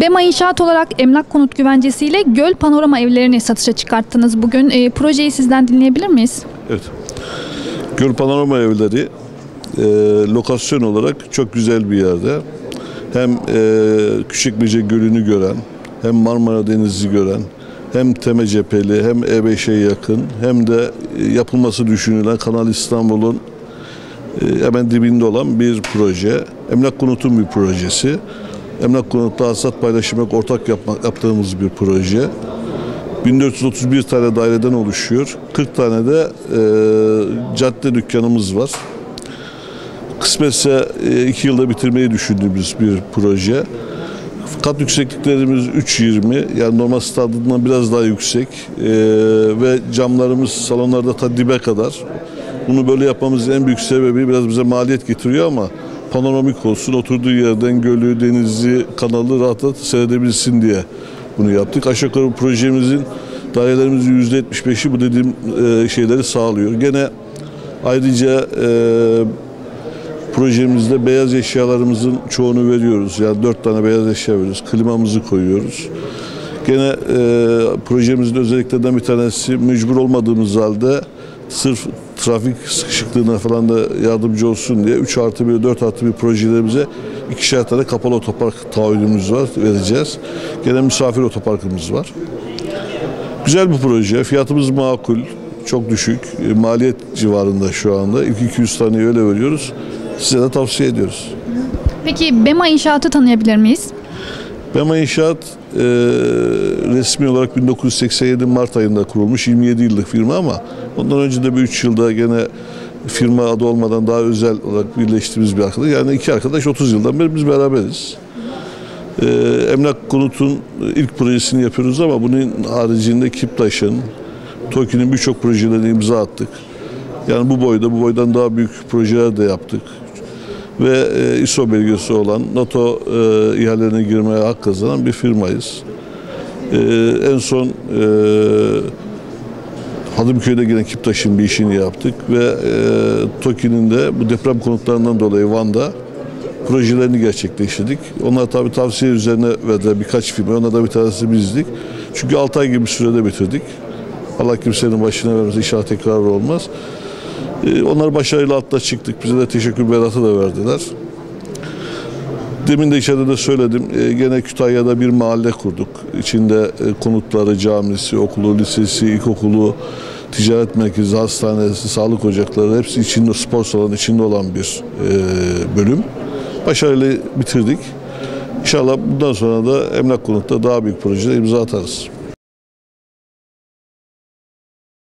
BEMA İnşaat olarak emlak konut güvencesiyle göl panorama evlerini satışa çıkarttınız bugün. E, projeyi sizden dinleyebilir miyiz? Evet. Göl Panorama Evleri e, lokasyon olarak çok güzel bir yerde. Hem e, Küçükmece Gölü'nü gören, hem Marmara Denizi gören, hem Teme cepheli, hem E5'e yakın, hem de e, yapılması düşünülen Kanal İstanbul'un e, hemen dibinde olan bir proje. Emlak Konut'un bir projesi. Emlak Konut'ta hasat paylaşmak, ortak yapmak, yaptığımız bir proje. 1431 tane daireden oluşuyor. 40 tane de e, cadde dükkanımız var. Kısmetse 2 yılda bitirmeyi düşündüğümüz bir proje. Kat yüksekliklerimiz 3.20 yani normal stadından biraz daha yüksek E, ve camlarımız salonlarda ta dibe kadar. Bunu böyle yapmamızın en büyük sebebi biraz bize maliyet getiriyor ama panoramik olsun, oturduğu yerden gölü, denizi, kanalı rahatla seyredebilsin diye bunu yaptık. Aşağı yukarı projemizin dairelerimizin %75'i bu dediğim e, şeyleri sağlıyor. Gene ayrıca e, projemizde beyaz eşyalarımızın çoğunu veriyoruz. Yani dört tane beyaz eşya veriyoruz. Klimamızı koyuyoruz. Gene e, projemizin özelliklerinden bir tanesi mecbur olmadığımız halde sırf trafik sıkışıklığına falan da yardımcı olsun diye 3 artı 1, 4 artı 1 projelerimize ikişer tane kapalı otopark taahhüdümüz var, vereceğiz. Gene misafir otoparkımız var. Güzel bir proje, fiyatımız makul, çok düşük, E, maliyet civarında şu anda. İlk 200 tane öyle veriyoruz. Size de tavsiye ediyoruz. Peki BEMA İnşaat'ı tanıyabilir miyiz? Bema İnşaat e, resmi olarak 1987 Mart ayında kurulmuş 27 yıllık firma ama ondan önce de bir 3 yılda gene firma adı olmadan daha özel olarak birleştiğimiz bir arkadaş. Yani iki arkadaş 30 yıldan beri biz beraberiz. E, Emlak Konut'un ilk projesini yapıyoruz ama bunun haricinde Kiptaş'ın, TOKİ'nin birçok projelerine imza attık. Yani bu boyda, bu boydan daha büyük projeler de yaptık ve e, ISO belgesi olan NATO e, ihalelerine girmeye hak kazanan bir firmayız. E, en son e, Hadımköy'de gelen Kiptaş'ın bir işini yaptık ve e, TOKİ'nin de bu deprem konutlarından dolayı Van'da projelerini gerçekleştirdik. Onlar tabii tavsiye üzerine verdiler birkaç firma. Onlardan bir tanesi bizdik. Çünkü 6 ay gibi bir sürede bitirdik. Allah kimsenin başına vermez, inşallah tekrar olmaz. Ee, Onlar başarıyla atla çıktık. Bize de teşekkür beratı da verdiler. Demin de içeride de söyledim. Ee, Gene Kütahya'da bir mahalle kurduk. İçinde e, konutları, camisi, okulu, lisesi, ilkokulu, ticaret merkezi, hastanesi, sağlık ocakları hepsi içinde, spor salonu içinde olan bir e, bölüm. Başarıyla bitirdik. İnşallah bundan sonra da emlak konutta daha büyük projelere imza atarız.